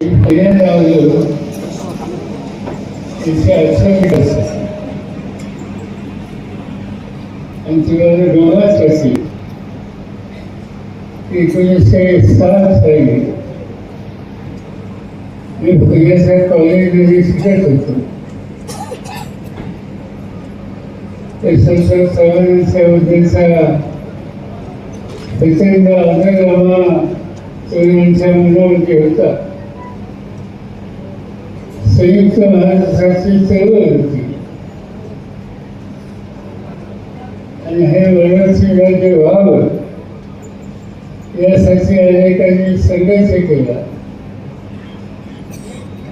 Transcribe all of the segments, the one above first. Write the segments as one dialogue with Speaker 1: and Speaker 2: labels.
Speaker 1: पहिल्यांदा तिथे अठरावी असतात आणि तुला जर डोळाच असेल एकोणीसशे सात साली मी भुयाच्या कॉलेजमध्ये शिकत होतो तर संत समाजाच्याबद्दलचा प्रचंड आदर तरुणांच्या मनावरती होता संयुक्त महाराष्ट्राची चळवळ होती आणि हे वनवासी जे व्हावं यासाठी अनेकांनी संघर्ष केला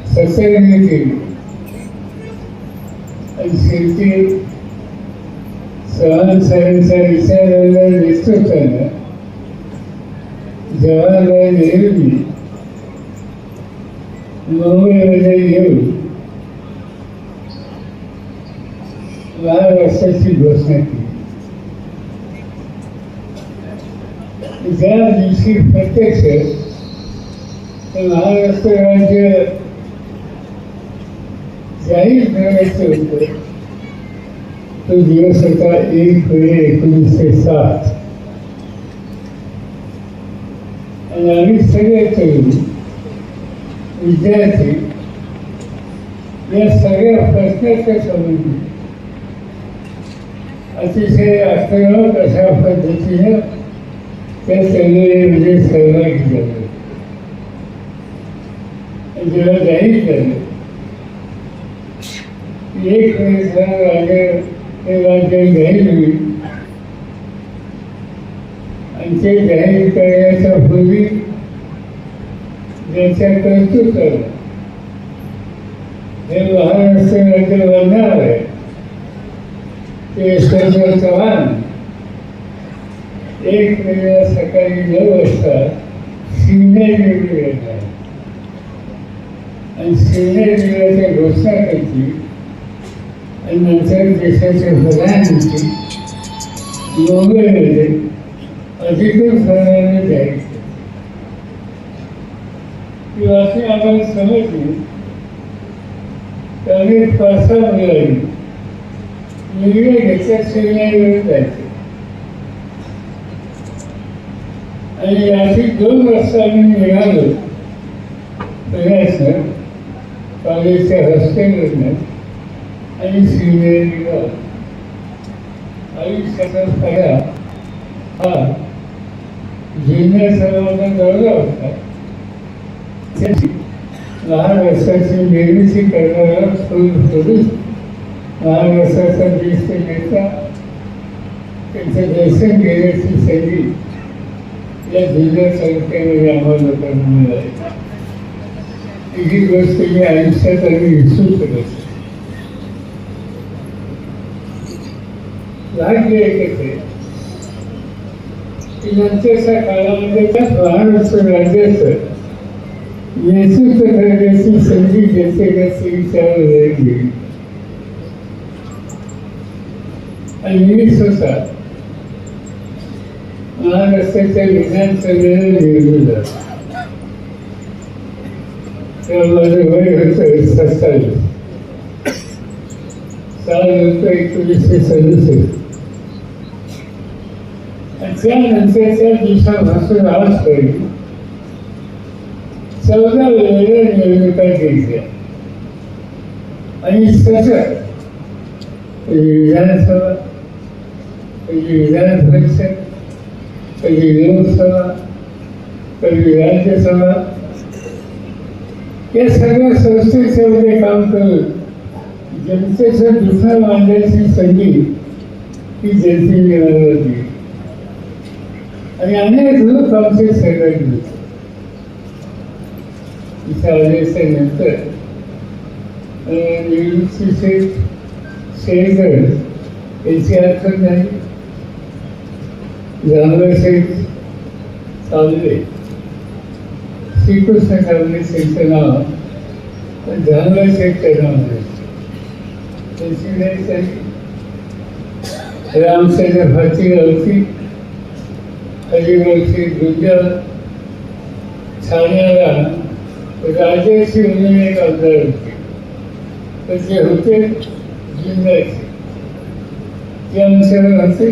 Speaker 1: सत्याग्रह केली आणि शेवटी चव्हाण साहेबांच्या विचाराला नेतृत्वानं जवाहरलाल नेहरूंनी मुंबईमध्ये येऊन महाराष्ट्राची घोषणा केली ज्या दिवशी प्रत्यक्ष महाराष्ट्र राज्य जाहीर करायचं होतं तो दिवस होता एक मे एकोणीसशे सात आणि आम्ही सगळे तरुण विद्यार्थी या सगळ्या प्रश्नाच्या संबंधी अतिशय आक्रमक अशा पद्धतीनं त्या चळवळीमध्ये सहभागी झाले आणि जेव्हा जाहीर झालं एक वेळेस राज्य हे राज्य जाहीर होईल. आणि ते जाहीर करण्याच्या पूर्वी ज्याच्या कर्तृत्वाला हे महाराष्ट्र राज्य बनणार आहे ते यशवंतराव चव्हाण एक वेळा सकाळी नऊ वाजता शिवनेरी येणार आणि शिवनेरी घोषणा करतील आणि नंतर देशाच्या प्रधानमंत्री मुंबईमध्ये अधिकृत प्रमाणे जाहीर केले. ती वाचून आम्हाला समजली त्याने पाच सहा निर्णय घेतला शिवनेरीवर जायचे. आणि याची दोन वाजता आम्ही निघालो. पुण्यातनं कॉलेजच्या हॉस्टेलवरनं आणि शिवनेरीला आयुष्याचा सगळा हा जुन्या सर्वांना दौरा होता. लहान महाराष्ट्राची निर्मिती करणाऱ्या करणारा लहान महाराष्ट्राचा ज्येष्ठ नेता. त्यांच्या दर्शन घेण्याची शैली या जुन्या तालुक्यामध्ये आम्हाला लोकांना मिळाली. ही गोष्ट मी आयुष्यात आम्ही विसरू शकत भाग्य एकच आहे की नंतरच्या काळामध्ये त्या असं. राज्याचं नेतृत्व करण्याची संधी जनतेकडे विचार गेली आणि मी स्वतः महाराष्ट्राच्या विधानसभेला निवडून झालो तेव्हा माझं वय होतं सत्तावीस. साल होतं एकोणीसशे सदुसष्ट. आणि भाषण आज आजपर्यंत चौदा वेळेला निवडणुका घेतल्या आणि सतत कधी विधानसभा कधी विधान परिषद कधी लोकसभा कधी राज्यसभा या सगळ्या संस्थेच्या मध्ये काम करून जनतेचं दुसरं मांडण्याची संधी ती जनतेने मला दिली आणि अनेक लोक आमचे सहभागी होते. इथं आल्याच्यानंतर निवृत्ती शेठ शेळकर यांची आठवण झाली जांभळ शेठ चालले श्रीकृष्ण कांबळे त्यांचं नाव पण जांभळ शेठ त्या नाव त्यांची नाही झाली रामचंद्र फाची गावची हरिवंशी गुजर ठाण्याला राजाची म्हणून एक आमदार होते तर ते होते जिल्ह्याचे ते आमच्यावर होते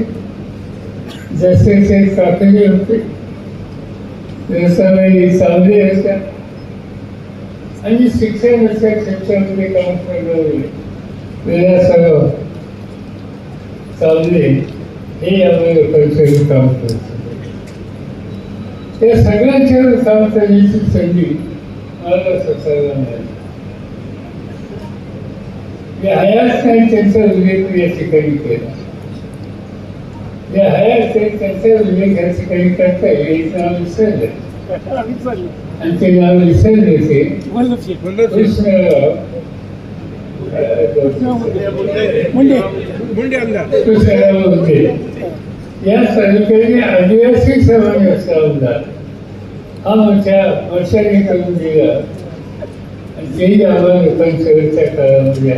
Speaker 1: जसे ते काकडी होते व्यवसाय चांगले होत्या आणि शिक्षणाच्या क्षेत्रामध्ये काम करणारे विलासराव चालले हे आम्ही लोकांच्या काम करत त्या सगळ्यांच्या काम करण्याची संधी मला स्वतःला मिळाली मी हयात नाही त्यांचा उल्लेख या ठिकाणी केला या हयात नाही त्यांचा उल्लेख या ठिकाणी करता येईल नाव विसरलं आणि ते नाव विसरले ते कृष्णराव
Speaker 2: मुंडे
Speaker 3: मुंडे आमदार
Speaker 1: कृष्णराव होते या तालुक्याने आदिवासी समाजाचा आमदार हा मोठ्या वर्षाने करून आणि तेही आम्हाला लोकांच्या काळामध्ये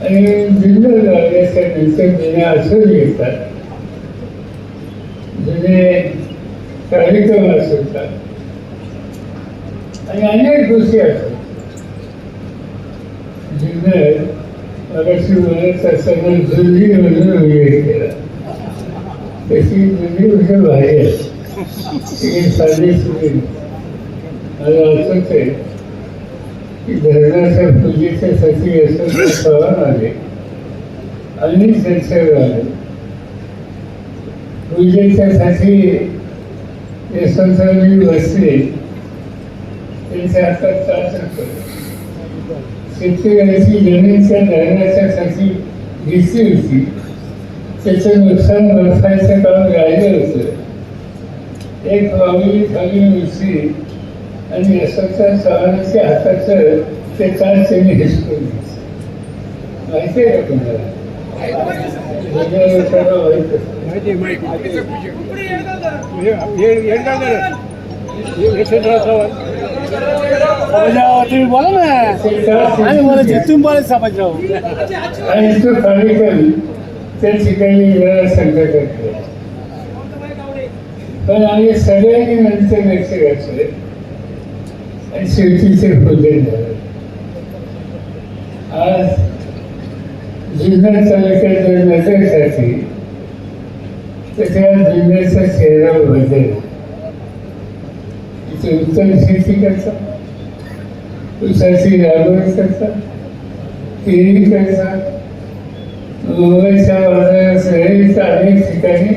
Speaker 1: आणि जिल्हा लागल्याच्या नंतर जुन्या असं घेतात जुने कार्यक्रम असतात आणि अनेक गोष्टी असतात जिल्ह्यात मगाशी म्हणत असताना जुनी म्हणून उल्लेख केला तशी जुनी म्हणजे भारी आहे ती साधी सुधी मला असंच आहे की धरणाच्या पूजेच्यासाठी असं सवाल आले आणि संसर्ग आले पूजेच्यासाठी यशवंतरावजी बसले त्यांच्या हातात त्रास शेतकऱ्याची जमिनीच्या धरणाच्या साठी होती त्याचं नुकसान भरपाईचं काम राहिलं होतं एक माऊली खाली उचली आणि यशवंतराव चव्हाणांच्या हाताचं ते काल त्यांनी हिसकून माहिती आहे का तुम्हाला?
Speaker 2: बोला ना
Speaker 1: काल
Speaker 2: आम्ही बोलायचे सापाजीराव
Speaker 1: आणि तो कार्यक्रम त्या ठिकाणी वेळा संकट केला पण आम्ही सगळ्यांनी नंतर लक्ष घातले. आणि शेवटीचे फुले झाले. आज जुन्नर तालुक्यात नजरसाठी तर त्या जुन्नरचा चेहरा बदल इथे उत्तम शेती करतात. ऊसाची लागवड करतात. केळी करतात. मुंबईच्या बाजारात सगळीच अनेक ठिकाणी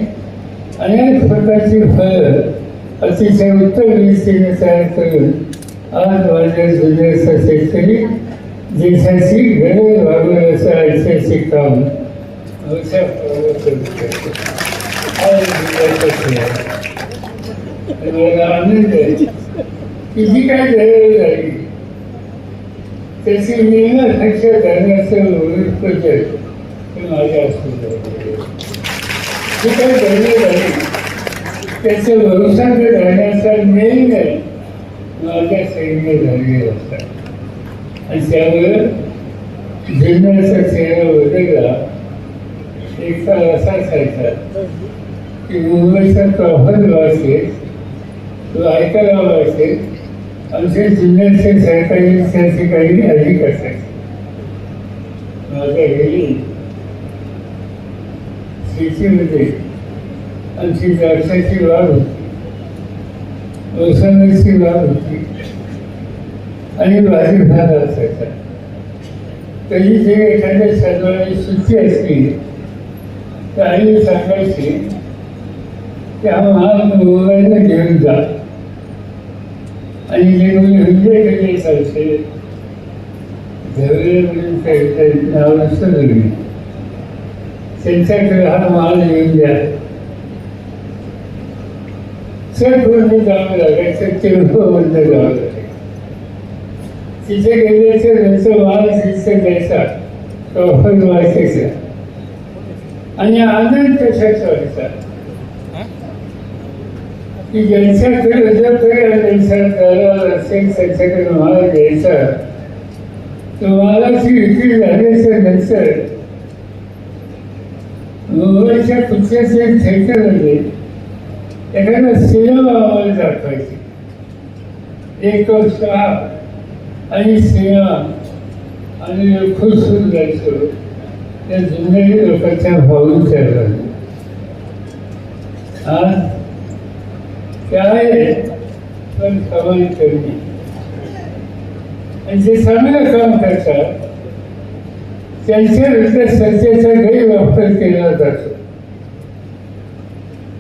Speaker 1: अनेक प्रकारची फळं अतिशय उत्तम रीतीने तयार करून आज माझ्या जुन्याचा शेतकरी देशाची गरज भागवेल असं ऐतिहासिक काम मोठ्या मला आनंद आहे की जी काय गरज झाली त्याची मेहनत लक्ष करण्याचं प्रोजेक्ट माझ्या हस्ते जे काही गरज आहे त्याचं भविष्यात राहण्याचा मेन माझ्या सैन्य झालेले असतात आणि त्यामुळं जिल्ह्याचा चेहरा बदलला एक काळ असा असायचा की मुंबईचा प्रॉफर असेल तो ऐकायला असेल आमच्या जिल्ह्याचे सहकारी त्याचे काही अधिक असायचे. माझ्या गेली शेतीमध्ये आमची द्राक्षाची वाढ होती. मोसंबीची वाढ होती. आणि भाजी भाजीपाला असायचा. तरी जे एखाद्या शनिवारी सुट्टी असली तर आई सांगायची की हा माल मुंबईला घेऊन जा. आणि जे मुली हृदय केले चालते धैर्य म्हणून काही नाव नसतं धरली त्यांच्याकडे हा माल येऊन द्या बंद जावं लागायचं तेवढं बंद जावं लागायचं तिथे गेल्याचं त्यांचं माल तिथे द्यायचा प्रॉफिट व्हायचा आणि आनंद कशाचा व्हायचा की ज्यांच्याकडे जर काही त्यांच्या दरार असेल त्यांच्याकडे माल घ्यायचा तर मालाची विक्री झाल्याच्यानंतर मुंबईच्या पिक्चरचे थिएटर थिएटरमध्ये एखादा सिनेमा आम्हाला दाखवायची एक वर्ष आणि सिनेमा आणि खुश होऊन जायचो. त्या जुन्या लोकांच्या भावून ठरलं आज काय पण कमाई कमी आणि जे चांगलं काम करतात त्यांच्या विरुद्ध सत्तेचा गैरवापर केला जातो.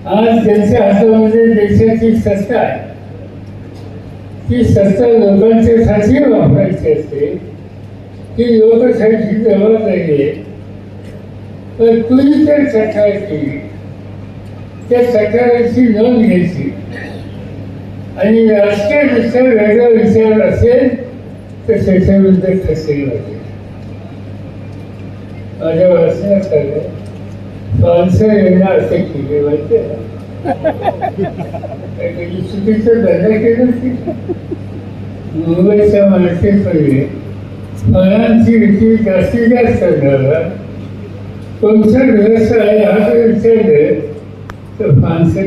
Speaker 1: आज त्यांच्या हातामध्ये म्हणजे देशाची सत्ता आहे ती सत्ता लोकांच्यासाठी वापरायची असते ती लोकशाहीची जबाबदारी आहे. पण तुम्ही तर सकाळ केली त्या सकाळची नोंद घ्यायची. आणि राजकीय दृष्ट्या वेगळा विचार असेल तर त्याच्याबद्दल कसे वाटेल माझ्या वाचण्यात आलं माणसं यांना असे केले माहिती आहे चुकीचं धंदा केलं की मुंबईच्या मार्केटमध्ये फळांची विक्री जास्तीत जास्त झाला कोणता व्यवसाय हा जर तर माणसं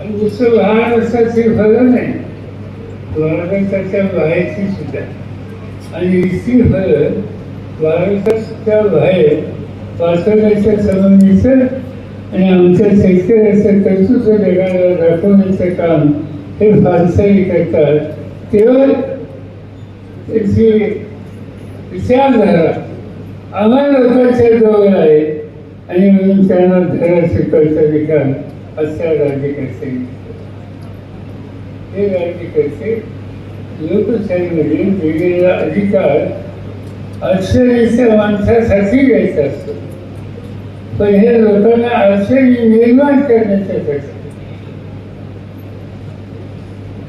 Speaker 1: आणि दुसरं लहान असताची फळं नाही। भारताच्या बाहेरची सुद्धा आणि इतकी फळं भारताच्या बाहेर पाठवण्याच्या संबंधीचं आणि आमच्या शेतकऱ्याचं कर्तृत्व जगाला दाखवण्याचं काम हे फारसाही करतात. तेव्हा त्याची विचारधारा आम्हाला लोकांच्या जवळ आहे आणि म्हणून त्यांना धरा शिकवायचा विकास अशा राज्यकर्ते. हे राज्यकर्ते लोकशाहीमध्ये दिलेला अधिकार अडचणीच्या माणसासाठी यायचं असतं. पण हे लोकांना अडचणी निर्माण करण्याच्यासाठी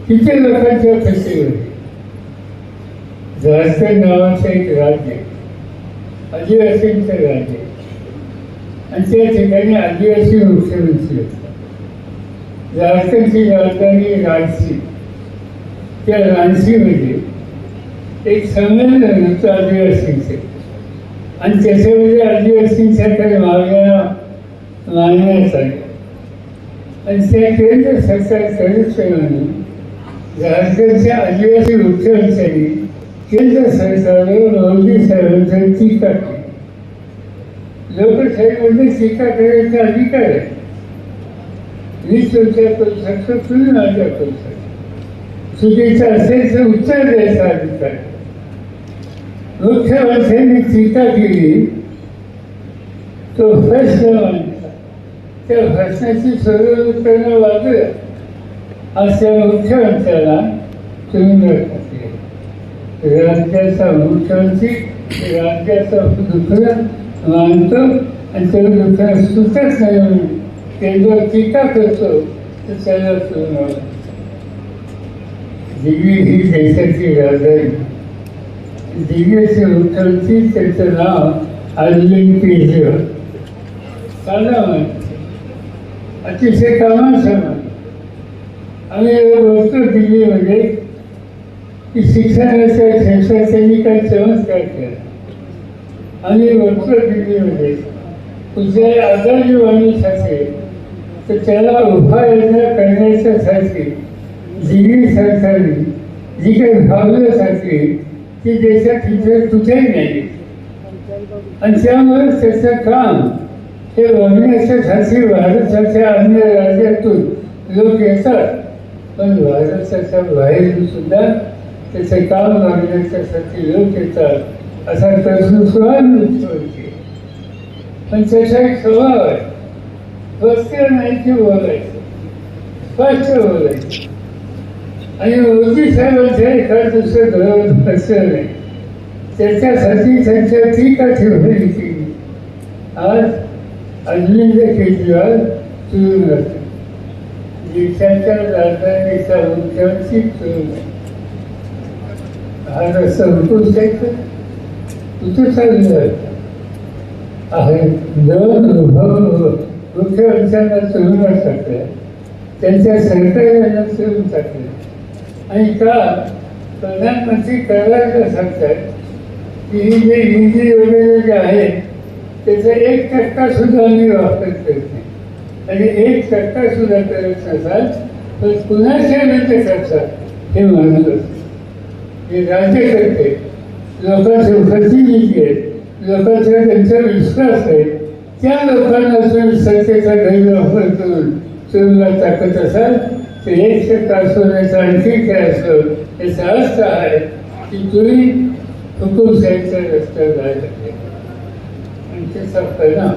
Speaker 1: किती लोकांच्या फसवीवर झारखंड नावाचं एक राज्य आदिवासींचं राज्य आणि त्या ठिकाणी आदिवासी मुख्यमंत्री होता झारखंडची राजधानी रांची त्या रांचीमध्ये एक संमेलन होतं आदिवासींचे आणि त्याच्यामध्ये आदिवासींसाठी काही मागण्या मागण्यात आल्या आणि त्या केंद्र सरकार सदस्यांनी झारखंडच्या आदिवासी मुख्यमंत्र्यांनी केंद्र सरकारने मोदी साहेबांची टीका केली लोकशाहीमध्ये टीका करण्याचा अधिकार आहे मी तुमच्या करू शकतो तुम्ही माझ्या करू शकतो चुकीचं असेल तर उत्तर द्यायचा अधिकार आहे. मुख्यमंत्र्यांनी टीका केली तो प्रश्न मांडला. त्या प्रश्नाची सोडवणूक करणं वागलं अशा मुख्यमंत्र्याला तुम्ही नका राज्याचा मुख्यमंत्री राज्याचा दुखणं मानतो आणि त्याला दुखणं सुचत नाही म्हणून. केंद्र टीका करतो तर त्याला तुम्ही दिल्ली ही देशाची राजधानी. दिल्लीचे मुख्यमंत्री त्याचं नाव अरविंद केजरीवाल चांगला माहिती अतिशय कामाचं माहिती आम्ही बोलतो दिल्लीमध्ये की शिक्षणाच्या क्षेत्रात काही चमत्कार केला? आम्ही बोलतो दिल्लीमध्ये म्हणजे कुठल्याही आजारी माणूस असेल तर त्याला उपाययोजना करण्याच्यासाठी दिल्ली सरकारने जी काही भावना साधली की देशात इतर कुठेही नाही. आणि त्यामुळे त्याचं काम हे बघण्याच्यासाठी भारताच्या अन्य राज्यातून लोक येतात. पण भारताच्या बाहेरून सुद्धा त्याचं काम बघण्याच्यासाठी लोक येतात असा कर्तृत्वान मुख्यमंत्री पण त्याचा एक स्वभाव आहे. वस्त्र नाही की बोलायचं. स्पष्ट बोलायचं. आणि मोदी साहेबांचं एखाद दुसरं घरावर प्रश्न नाही त्याच्यासाठी त्यांच्या टीका ठेवली केली आज अरविंद केजरीवाल सुरू झाले देशाच्या राजधानीचा मुख्यमंत्री सुरू हा रस्ता होतो शकतो कुठं चालू आहे दोन मुख्यमंत्र्यांना चलून टाकल्या त्यांच्या सरकारला चलून टाकले आणि का प्रधानमंत्री करायला सांगतात की ही जे हिंदी वगैरे जे आहे त्याचा एक टक्का सुद्धा आम्ही वापर करत नाही. आणि एक टक्का सुद्धा करत नसाल तर पुन्हा विरुद्ध करतात हे म्हणत असते. हे राज्यकर्ते लोकांचे प्रतिनिधी आहेत? लोकांचा त्यांचा विश्वास आहे. त्या लोकांना तुम्ही सत्तेचा गैरवापर करून तुरुंगात टाकत असाल एक टक्का आणखी काय असो याचा अर्थ आहे की तुम्ही हुकुमशाहीच्या रस्त्यावर जायला आणि त्याचा परिणाम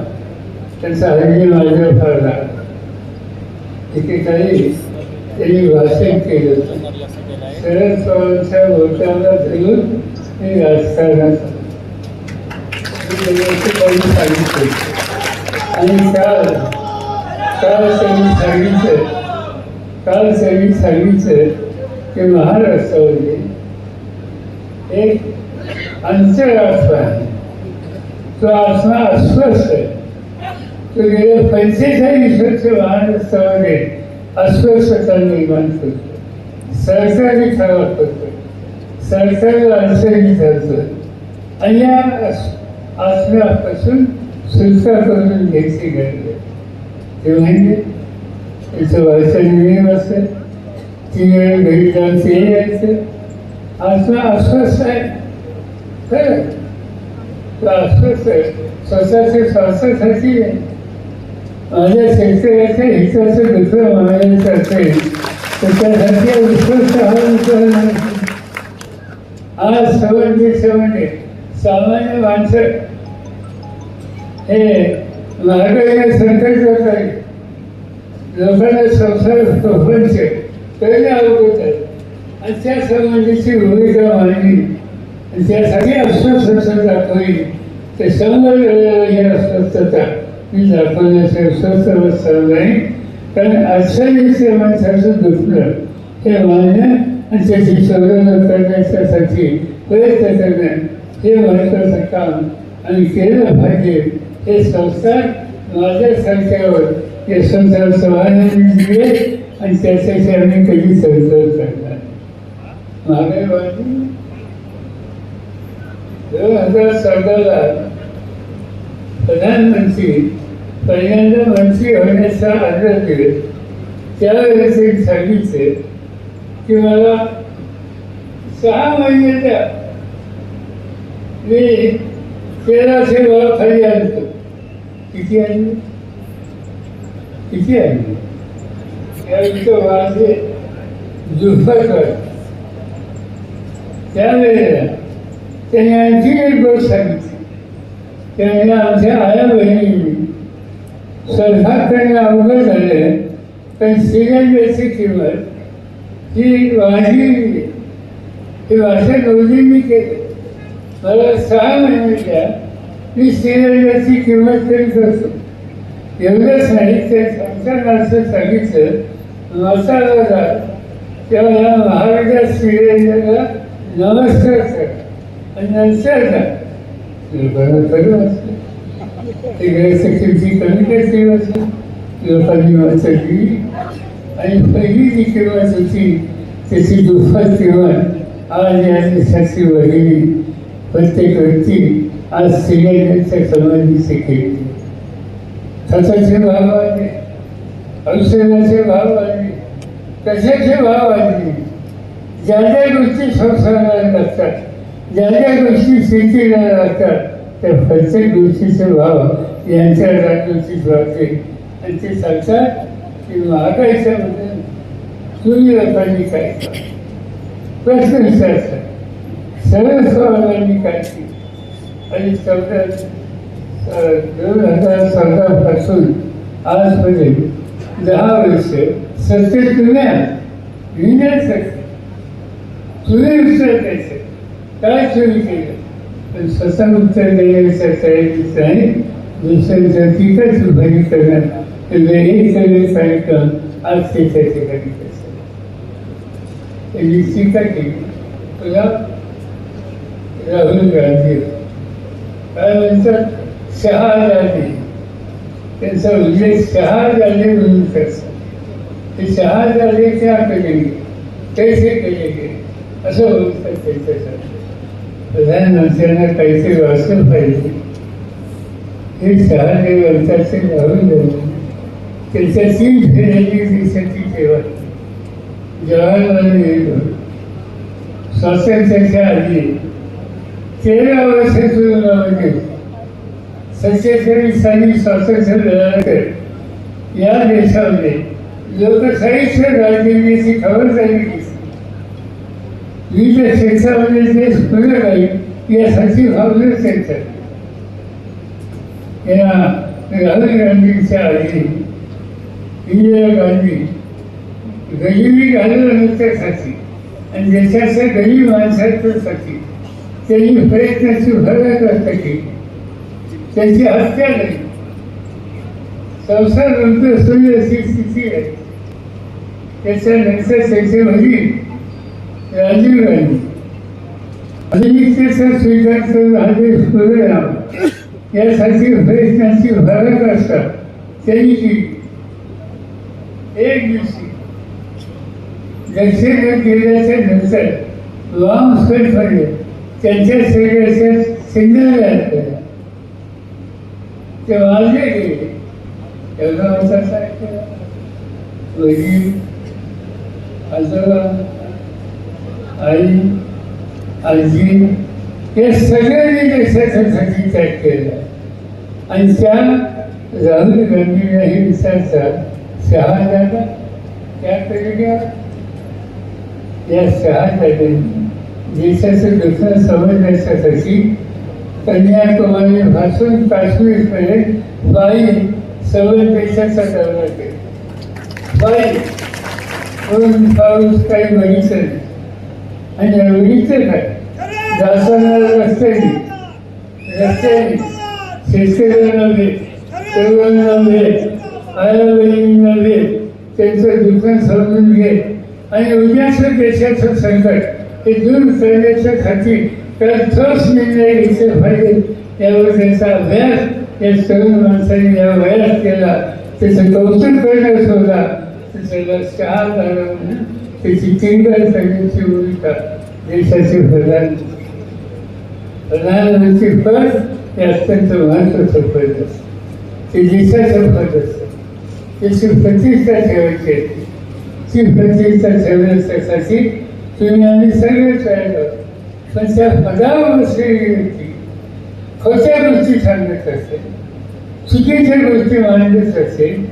Speaker 1: त्यांचा हल्ली माझ्या फार एकेकाळी त्यांनी भाषण केलं. होतं शरद पवारांच्या बोटाला धरून मी राजकारणात सांगितलं आणि काल काल त्यांनी सांगितलं काल त्यांनी सांगितलं की महाराष्ट्रामध्ये एक आंतरराष्ट्र आहे. तो आत्मा अस्वस्थ आहे. तो गेल्या पंचेचाळीस वर्ष महाराष्ट्रामध्ये अस्वस्थता निर्माण करतो. सरकारने खराब करतो. सरकारला अडचणी ठरतं आणि या आसनापासून आत्म्यापासून सुटका करून घ्यायची गरज आहे. ते म्हणजे त्याचं वर्षाने नियम असेल तीन वेळ घरी जाऊन ते यायचं आत्मा अस्वस्थ आहे. खरं तो अस्वस्थ आहे. स्वतःचे स्वास्थ्यासाठी आहे. माझ्या शेतकऱ्याच्या हिताचं दुसरं म्हणायचं असेल तर त्यासाठी विश्वास हा आज सवंडे सवंडे. सामान्य माणसं. हे महागाईला संकट होत आहे. लोकांना संसार प्रपंच त्यांनी अवगत आहे आणि त्या संबंधीची भूमिका मांडली. आणि त्यासाठी अस्वस्थता दाखवली ते शंभर वेळेला ही अस्वस्थता. मी दाखवण्याचे अस्वस्थ अवस्था नाही कारण अडचणीच्या माणसाचं दुखणं हे मान्य आणि त्याची संवर्धन करण्याच्यासाठी प्रयत्न करणे हे महत्वाचं काम आणि केलं पाहिजे. हे संस्कार माझ्या संख्यावर हे संसार समाजाने आणि त्याच्या आम्ही कधी सरसर करणार महागाई दोन हजार चौदाला प्रधानमंत्री पहिल्यांदा मंत्री होण्याचा आग्रह केले त्यावेळेस एक सांगितले की मला सहा महिने द्या मी तेराशे वेळा खाली आणतो किती आणली किती आहे? त्यावेळी जुफरकर त्यावेळेला त्याने आणखी एक गोष्ट सांगितली. त्याने आमच्या आया बहिणी स्वयंपाक करणे अवघड झाले पण सिलेंडरची किंमत ही वाढली ही रोजी मी केली. मला सहा महिन्याच्या मी सिलेंडरची किंमत कमी करतो एवढं साहित्य ते सांगितलं मसाला झाला तेव्हा या महाराजा सिलेंडरला नमस्कार कर. आणि नंतर जा लोकांना खरं असतं. ते गॅसची किमती कमी करते असेल लोकांनी वाचली आणि पहिली जी किंमत होती त्याची दुःखद किंमत आज या देशाची वहिनी प्रत्येक व्यक्ती आज सिलेंडरच्या समाधीचे केली. खताचे भाव वाढले औषधाचे भाव वाढले कशाचे भाव वाढले ज्या ज्या गोष्टी संसाराला लागतात ज्या ज्या गोष्टी शेतीला लागतात त्या प्रत्येक गोष्टीचे भाव यांच्या जागृतीच वाढते आणि ते सांगतात की महागाईच्या म्हणजे तुम्ही लोकांनी काय? प्रश्न विचारतात. सरळ सवालांनी काय केलं? आणि चौदा दोन हजार चौदापासून आजपर्यंत दहा वर्ष सत्तेत तुम्ही विण्यासाठी तुम्ही उत्तर द्यायचं काय चोरी केलं पण स्वतः उत्तर देण्याच्या तयारीच दुसऱ्यांच्या उभारी करणार म्हणजे एक सगळे कार्यक्रम आज त्याच्या ठिकाणी त्यांनी टीका केली तुला राहुल गांधी काय म्हणतात? शहाजादी त्यांचा उल्लेख शहाजादे म्हणून करतात ते शहाजादे क्या करेंगे कैसे करेंगे असं बोलतात त्यांच्यासाठी प्रधानमंत्र्यांना काहीतरी वाचलं पाहिजे हे शहादेव अंताचे राहुल गांधी त्यांच्या तीन फेऱ्यांनी देशाची सेवा केली. जवाहरलाल नेहरू स्वातंत्र्याच्या आधी तेरा वर्ष सुरू लावले सत्तेचाळीस साली स्वातंत्र्य मिळाल्यानंतर या देशामध्ये लोकशाहीच्या राजनितीची खबरदारी घेतली विविध क्षेत्रामध्ये देश पुढे राहील यासाठी भावलं क्षेत्र या राहुल गांधींच्या आधी इंदिरा गांधी गरिबी घालवण्यासाठी आणि देशाच्या गरीब माणसासाठी त्यांनी प्रयत्नाची भरत केली. त्याची हत्या झाली संसार नंतर सोयी अशी स्थिती आहे त्याच्यानंतर त्याचे वडील राजीव गांधी. अनिमित्तेचा स्वीकार करून हा देश यासाठी प्रयत्नाची भरत असतात. त्यांनी केली एक दिवशी दक्षिण गेल्याच्यानंतर वामस्कटपणे त्यांच्या शरीराच्या सिंगल केला ते वाजले गेले एवढा होता वडील आजोबा आई आजी हे सगळ्यांनी देशासाठी त्याग केला आणि त्या राहुल गांधीला हे विचारतात सहा जागा त्या केलेल्या या सहा जागांनी देशाचं दुसरं समजण्यासाठी कन्याकुमारी भाषण काश्मीरकडे बाई सवय देशाचा दौरा केला बाई म्हणून पाऊस काही बघितलं नाही. आणि एवढीच काय? जाताना रस्त्याने रस्त्याने शेतकऱ्यांना दे तरुणांना दे आया बहिणींना दे त्यांचं दुकान समजून घे. आणि उद्याचं देशाचं संकट हे दूर करण्याच्या खातीर ठोस निर्णय घेतले पाहिजे यावर त्यांचा अभ्यास या तरुण माणसाने या वयात केला त्याचं कौतुक करण्यास होता त्याला चहा घालवणं त्याची चिंगल करण्याची भूमिका देशाचे प्रधान प्रधानमंत्री पद हे अत्यंत महत्वाचं पद असतं ते देशाचं पद असतं त्याची प्रतिष्ठा ठेवायची असते ती प्रतिष्ठा ठेवण्यासाठी तुम्ही आम्ही सगळे तयार आहोत पण त्या पदावर बसलेली खोट्या गोष्टी सांगत असेल चुकीच्या गोष्टी मांडत असेल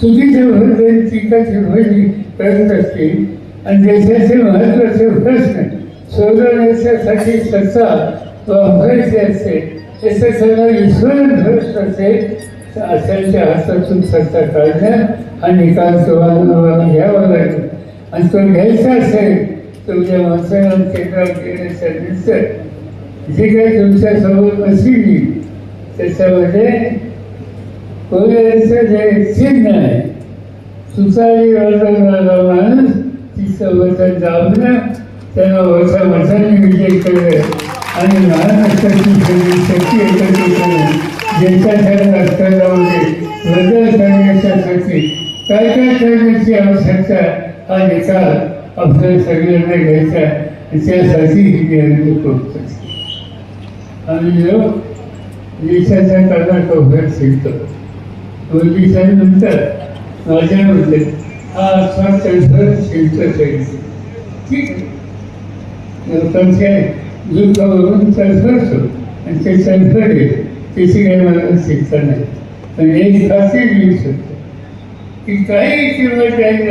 Speaker 1: चुकीच्या भरती टीकाची भरती करत असतील. आणि देशाचे महत्त्वाचे प्रश्न सोडवण्याच्यासाठी सत्ता वापरायची असेल त्याचा सगळा विस्मरण भ्रष्ट असेल तर अशाच्या हातातून सत्ता काढणं हा निकाल तुम्हाला घ्यावा लागेल. आणि तो घ्यायचा असेल तुमच्या वाचन केंद्रात गेल्याच्या जे काही तुमच्यासमोर बसली त्याच्यामध्ये कोरियाचं जे चिन्ह आहे सुतारी वाजवणारा माणूस तिचं वचन जाऊन त्यांना वचन वचनाने विजय केलं. आणि महाराष्ट्राची सगळी शक्ती एकत्रित करून देशाच्या राष्ट्रामध्ये म्हणजे बदल करण्याच्यासाठी काय काय करण्याची आवश्यकता हा निकाल आपल्या सगळ्यांना घ्यायचा आणि त्यासाठी ही निवडणूक करतो आम्ही लोक देशाच्या कानाकोपऱ्यात शिकतो नंतर माझ्यामध्ये हा असा चळफळ शिकतो ठीक आहे. लोकांच्या दुःखावरून आणि ते. चळफळे त्याची काही मला शिकता नाही. पण एक खात्री लिहू शकतो. की काही किंवा काही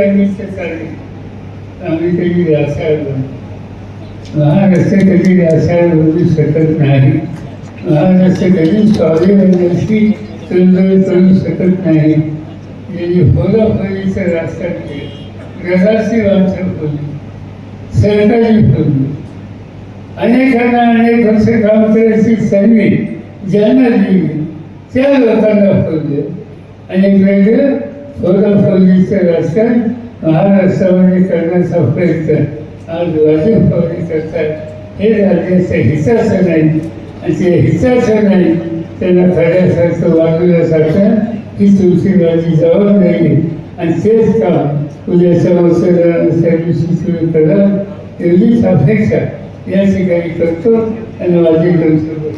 Speaker 1: आम्ही कधी व्यासाळलो महाराष्ट्र कधी व्यासाळ बोलू शकत नाही महाराष्ट्र कधी स्वाभिमानाशी तळजळ करू शकत नाही यांनी फोडाफोडीचं राजकारण केलं घराची माणसं सरकारी फोडली अनेकांना अनेक वर्ष काम करायची संधी ज्यांना दिली त्या लोकांना फोडले आणि वेगळं फोडाफोडीचं राजकारण महाराष्ट्रामध्ये करण्याचा प्रयत्न आज वाजूफवारी करतात हे. राज्याचं हिताचं नाही. आणि ते हिताचं नाही. त्यांना खऱ्यासारखं वागवण्यासारखं ही तुमची माझी जबाबदारी आहे. आणि तेच काम उद्या वसुला दिवशी सुरू करा. तेवढीच अपेक्षा. या ठिकाणी करतो आणि माझी करतो